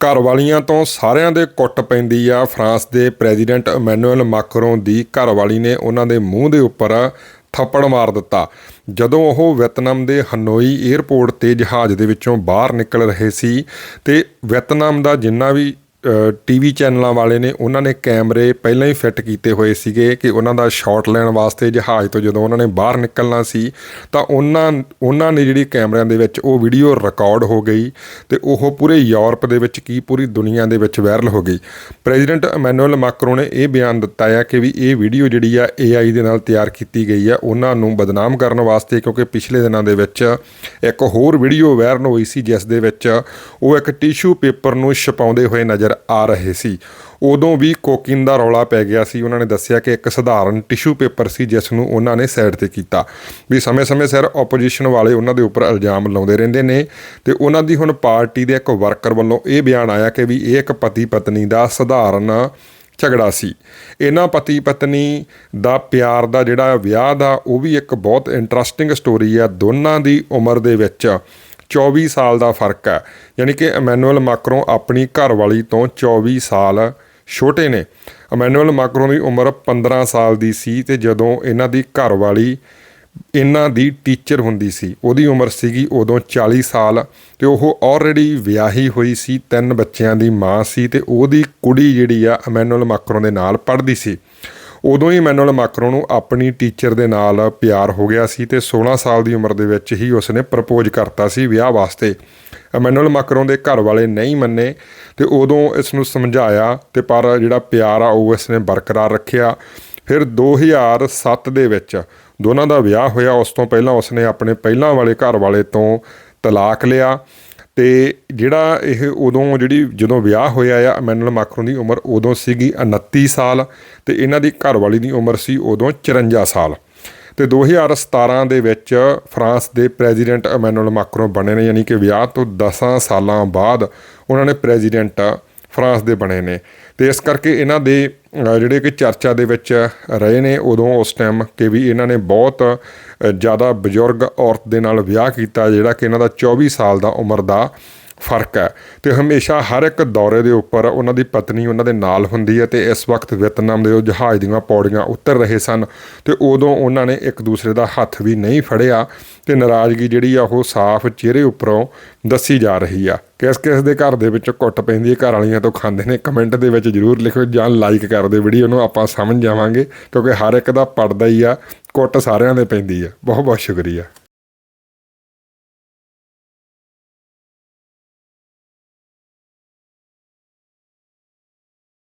ਘਰ ਵਾਲੀਆਂ ਤੋਂ ਸਾਰਿਆਂ ਦੇ ਕੁੱਟ ਪੈਂਦੀ ਆ। ਫਰਾਂਸ ਦੇ ਪ੍ਰੈਜ਼ੀਡੈਂਟ ਇਮੈਨੂਅਲ ਮੈਕਰੋਨ ਦੀ ਘਰ ਵਾਲੀ ਨੇ ਉਹਨਾਂ ਦੇ ਮੂੰਹ ਦੇ ਉੱਪਰ ਥੱਪੜ ਮਾਰ ਦਿੱਤਾ। ਜਦੋਂ ਉਹ ਵਿਅਤਨਾਮ ਦੇ ਹਨੋਈ 에ਅਰਪੋਰਟ ਤੇ ਜਹਾਜ਼ ਦੇ ਵਿੱਚੋਂ ਬਾਹਰ ਨਿਕਲ ਰਹੇ ਸੀ ਤੇ ਵਿਅਤਨਾਮ ਦਾ ਜਿੰਨਾ ਵੀ ਟੀਵੀ ਚੈਨਲਾਂ ਵਾਲੇ ਨੇ ਉਹਨਾਂ ਨੇ ਕੈਮਰੇ ਪਹਿਲਾਂ ਹੀ ਫਿੱਟ ਕੀਤੇ ਹੋਏ ਸੀਗੇ ਕਿ ਉਹਨਾਂ ਦਾ ਸ਼ਾਟ ਲੈਣ ਵਾਸਤੇ ਜਹਾਜ਼ ਤੋਂ ਜਦੋਂ ਉਹਨਾਂ ਨੇ ਬਾਹਰ ਨਿਕਲਣਾ ਸੀ, ਤਾਂ ਉਹਨਾਂ ਉਹਨਾਂ ਨੇ ਜਿਹੜੀ ਕੈਮਰਿਆਂ ਦੇ ਵਿੱਚ ਉਹ ਵੀਡੀਓ ਰਿਕਾਰਡ ਹੋ ਗਈ ਤੇ ਉਹ ਪੂਰੇ ਯੂਰਪ ਦੇ ਵਿੱਚ ਕੀ ਪੂਰੀ ਦੁਨੀਆ ਦੇ ਵਿੱਚ ਵਾਇਰਲ ਹੋ ਗਈ। ਪ੍ਰੈਜ਼ੀਡੈਂਟ ਇਮੈਨੂਅਲ ਮੈਕਰੋ ਨੇ ਇਹ ਬਿਆਨ ਦਿੱਤਾ ਹੈ ਕਿ ਵੀ ਇਹ ਵੀਡੀਓ ਜਿਹੜੀ ਆ AI ਦੇ ਨਾਲ ਤਿਆਰ ਕੀਤੀ ਗਈ ਆ, ਉਹਨਾਂ ਨੂੰ ਬਦਨਾਮ ਕਰਨ ਵਾਸਤੇ ਕਿਉਂਕਿ ਪਿਛਲੇ ਦਿਨਾਂ ਦੇ ਵਿੱਚ ਇੱਕ ਹੋਰ ਵੀਡੀਓ ਵਾਇਰਲ ਹੋਈ ਸੀ, ਜਿਸ ਦੇ ਵਿੱਚ ਉਹ ਇੱਕ ਟਿਸ਼ੂ ਪੇਪਰ ਨੂੰ ਛਪਾਉਂਦੇ ਹੋਏ ਨਜ਼ਰ ਆ ਰਹੇ ਸੀ। ਉਦੋਂ ਵੀ ਕੋਕਿਨ ਦਾ ਰੌਲਾ ਪੈ ਗਿਆ ਸੀ। ਉਹਨਾਂ ਨੇ ਦੱਸਿਆ ਕਿ ਇੱਕ ਸਧਾਰਨ ਟਿਸ਼ੂ ਪੇਪਰ ਸੀ, ਜਿਸ ਨੂੰ ਉਹਨਾਂ ਨੇ ਸਾਈਡ ਤੇ ਕੀਤਾ। ਵੀ ਸਮੇਂ-ਸਮੇਂ ਸਿਰ ਆਪੋਜੀਸ਼ਨ ਵਾਲੇ ਉਹਨਾਂ ਦੇ ਉੱਪਰ ਇਲਜ਼ਾਮ ਲਾਉਂਦੇ ਰਹਿੰਦੇ ਨੇ ਤੇ ਉਹਨਾਂ ਦੀ ਹੁਣ ਪਾਰਟੀ ਦੇ ਇੱਕ ਵਰਕਰ ਵੱਲੋਂ ਇਹ ਬਿਆਨ ਆਇਆ ਕਿ ਵੀ ਇਹ ਇੱਕ ਪਤੀ ਪਤਨੀ ਦਾ ਸਧਾਰਨ ਝਗੜਾ ਸੀ। ਇਹਨਾਂ ਪਤੀ ਪਤਨੀ ਦਾ ਪਿਆਰ ਦਾ ਜਿਹੜਾ ਵਿਆਹ ਦਾ ਉਹ ਵੀ ਇੱਕ ਬਹੁਤ ਇੰਟਰਸਟਿੰਗ ਸਟੋਰੀ ਆ। ਦੋਨਾਂ ਦੀ ਉਮਰ ਦੇ ਵਿੱਚ 24 ਸਾਲ ਦਾ ਫ਼ਰਕ ਹੈ। ਯਾਨੀ ਕਿ ਇਮੈਨੂਅਲ ਮੈਕਰੋਂ ਆਪਣੀ ਘਰਵਾਲੀ ਤੋਂ 24 ਸਾਲ ਛੋਟੇ ਨੇ। ਇਮੈਨੂਅਲ ਮੈਕਰੋਂ ਦੀ ਉਮਰ 15 ਸਾਲ ਦੀ ਸੀ ਤੇ ਜਦੋਂ ਇਹਨਾਂ ਦੀ ਘਰਵਾਲੀ ਇਹਨਾਂ ਦੀ ਟੀਚਰ ਹੁੰਦੀ ਸੀ, ਉਹਦੀ ਉਮਰ ਸੀਗੀ ਉਦੋਂ 40 ਸਾਲ ਤੇ ਉਹ ਆਲਰੇਡੀ ਵਿਆਹੀ ਹੋਈ ਸੀ, ਤਿੰਨ ਬੱਚਿਆਂ ਦੀ ਮਾਂ ਸੀ ਤੇ ਉਹਦੀ ਕੁੜੀ ਜਿਹੜੀ ਆ ਇਮੈਨੂਅਲ ਮੈਕਰੋਂ ਦੇ ਨਾਲ ਪੜ੍ਹਦੀ ਸੀ। ਉਦੋਂ ਹੀ ਇਮੈਨੂਅਲ ਮੈਕਰੋਂ ਨੂੰ ਆਪਣੀ ਟੀਚਰ ਦੇ ਨਾਲ ਪਿਆਰ ਹੋ ਗਿਆ ਸੀ ਤੇ 16 ਸਾਲ ਦੀ ਉਮਰ ਦੇ ਵਿੱਚ ਹੀ ਉਸਨੇ ਪ੍ਰਪੋਜ਼ ਕਰਤਾ ਸੀ ਵਿਆਹ ਵਾਸਤੇ। ਇਮੈਨੂਅਲ ਮੈਕਰੋਂ ਦੇ ਘਰ ਵਾਲੇ ਨਹੀਂ ਮੰਨੇ ਤੇ ਉਦੋਂ ਇਸ ਨੂੰ ਸਮਝਾਇਆ ਤੇ ਪਰ ਜਿਹੜਾ ਪਿਆਰ ਆ ਉਹ ਇਸ ਨੇ ਬਰਕਰਾਰ ਰੱਖਿਆ। ਫਿਰ 2007 ਦੇ ਵਿੱਚ ਦੋਨਾਂ ਦਾ ਵਿਆਹ ਹੋਇਆ। ਉਸ ਤੋਂ ਪਹਿਲਾਂ ਉਸਨੇ ਆਪਣੇ ਪਹਿਲਾਂ ਵਾਲੇ ਘਰ ਵਾਲੇ ਤੋਂ ਤਲਾਕ ਲਿਆ। ਤੇ ਜਿਹੜਾ ਇਹ ਉਦੋਂ ਜਿਹੜੀ ਜਦੋਂ ਵਿਆਹ ਹੋਇਆ ਆ, ਇਮੈਨੂਅਲ ਮੈਕਰੋਂ ਦੀ ਉਮਰ ਉਦੋਂ ਸੀਗੀ 29 ਸਾਲ ਤੇ ਇਹਨਾਂ ਦੀ ਘਰਵਾਲੀ ਦੀ ਉਮਰ ਸੀ ਉਦੋਂ 54 ਸਾਲ। ਤੇ 2017 ਦੇ ਵਿੱਚ ਫਰਾਂਸ ਦੇ ਪ੍ਰੈਜ਼ੀਡੈਂਟ ਇਮੈਨੂਅਲ ਮੈਕਰੋਂ ਬਣੇ ਨੇ, ਯਾਨੀ ਕਿ ਵਿਆਹ ਤੋਂ 10 ਸਾਲਾਂ ਬਾਅਦ ਉਹਨਾਂ ਨੇ ਪ੍ਰੈਜ਼ੀਡੈਂਟ ਫਰਾਂਸ ਦੇ ਬਣੇ ਨੇ। ਤੇ ਇਸ ਕਰਕੇ ਇਹਨਾਂ ਦੇ ਜਿਹੜੇ ਕਿ ਚਰਚਾ ਦੇ ਵਿੱਚ ਰਹੇ ਨੇ, ਉਦੋਂ ਉਸ ਟਾਈਮ ਕਿ ਵੀ ਇਹਨਾਂ ਨੇ ਬਹੁਤ ਜ਼ਿਆਦਾ ਬਜ਼ੁਰਗ ਔਰਤ ਦੇ ਨਾਲ ਵਿਆਹ ਕੀਤਾ, ਜਿਹੜਾ ਕਿ ਇਹਨਾਂ ਦਾ 24 ਸਾਲ ਦਾ ਉਮਰ ਦਾ ਫ਼ਰਕ ਹੈ। ਤੇ ਹਮੇਸ਼ਾ ਹਰ ਇੱਕ ਦੌਰੇ ਦੇ ਉੱਪਰ ਉਹਨਾਂ ਦੀ ਪਤਨੀ ਉਹਨਾਂ ਦੇ ਨਾਲ ਹੁੰਦੀ ਹੈ ਤੇ ਇਸ ਵਕਤ ਵੀਅਤਨਾਮ ਦੇ ਉਹ ਜਹਾਜ਼ ਦੀਆਂ ਪੌੜੀਆਂ ਉਤਰ ਰਹੇ ਸਨ ਤੇ ਉਦੋਂ ਉਹਨਾਂ ਨੇ ਇੱਕ ਦੂਸਰੇ ਦਾ ਹੱਥ ਵੀ ਨਹੀਂ ਫੜਿਆ ਤੇ ਨਾਰਾਜ਼ਗੀ ਜਿਹੜੀ ਆ ਉਹ ਸਾਫ਼ ਚਿਹਰੇ ਉੱਪਰੋਂ ਦੱਸੀ ਜਾ ਰਹੀ ਆ। ਕਿਸ ਕਿਸ ਦੇ ਘਰ ਦੇ ਵਿੱਚ ਘੁੱਟ ਪੈਂਦੀ ਹੈ, ਘਰ ਵਾਲੀਆਂ ਤੋਂ ਖਾਂਦੇ ਨੇ, ਕਮੈਂਟ ਦੇ ਵਿੱਚ ਜਰੂਰ ਲਿਖੋ ਜਾਂ ਲਾਈਕ ਕਰ ਦਿਓ ਵੀਡੀਓ ਨੂੰ ਆਪਾਂ ਸਮਝ ਜਾਵਾਂਗੇ ਕਿਉਂਕਿ ਹਰ ਇੱਕ ਦਾ ਪੜਦਾ ਹੀ ਆ, ਕੁੱਟ ਸਾਰਿਆਂ ਦੇ ਪੈਂਦੀ ਆ। ਬਹੁਤ ਬਹੁਤ ਸ਼ੁਕਰੀਆ।